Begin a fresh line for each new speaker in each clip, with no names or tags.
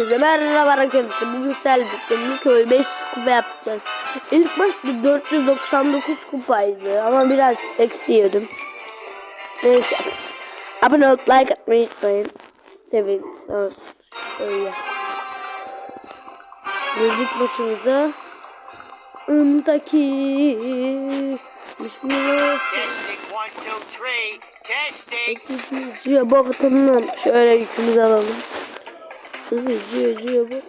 Merhaba arkadaşlar bugün Selbik'te köy 5 kupa yapacağız. İlk başta 499 kupaydı ama biraz eksi yedim. Neyse. Abone olup like atmayı unutmayın. Sevin. Evet. Öyle. Girdik maçımıza. Intaki. Bismillah. Ciye bakımdan şöyle yükümüzü alalım. Hızlı ciye ciye bak.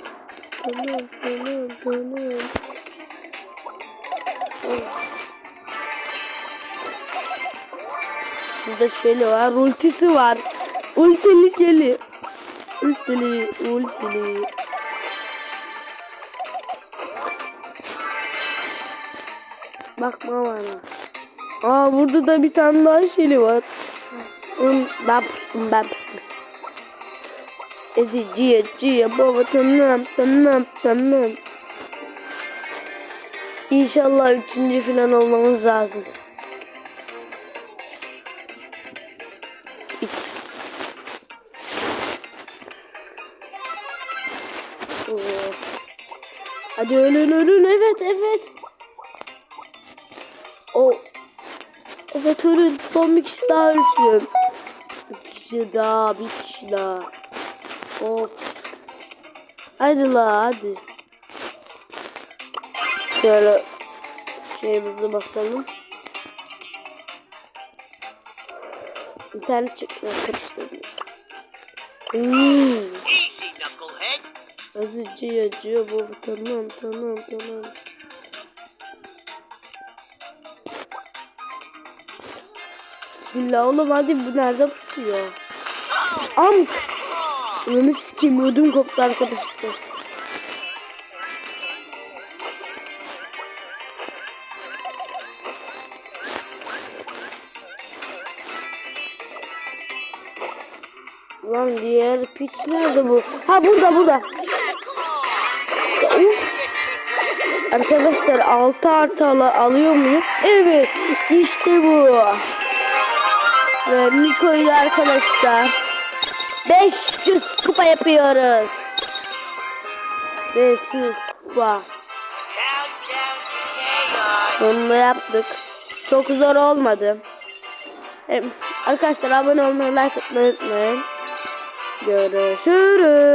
Tamam tamam tamam. Burada şeli var, ultisi var. Ultili şeli. Ultili, ultili. Bakma bana. Aa burada da bir tane daha şeli var. Ben pustum ben pustum. Ezi ciye ciye baba tamam tamam tamam. İnşallah üçüncü falan olmamız lazım. Hadi ölün ölün evet evet. O. Evet ölün son bir kişi daha ölsün. Bir kişi daha bir kişi daha. Hop. Hadi la hadi. Şöyle şeyimize bakalım. İnternet çıkmıyor karıştırdım. Hmm.
Knucklehead.
Acıyor baba tamam tamam tamam. Bismillah oğlum hadi bu nerede pusuyor? Am Onu sikeyim ödüm koptu arkadaşlar. Lan diğer piç nerede bu? Ha burada burada. Arkadaşlar 6 artı al alıyor muyum? Evet işte bu. Ve Miko'yu arkadaşlar 500 kupa yapıyoruz. 500 kupa. Sonunda yaptık. Çok zor olmadı. Arkadaşlar abone olmayı like atmayı unutmayın. Görüşürüz.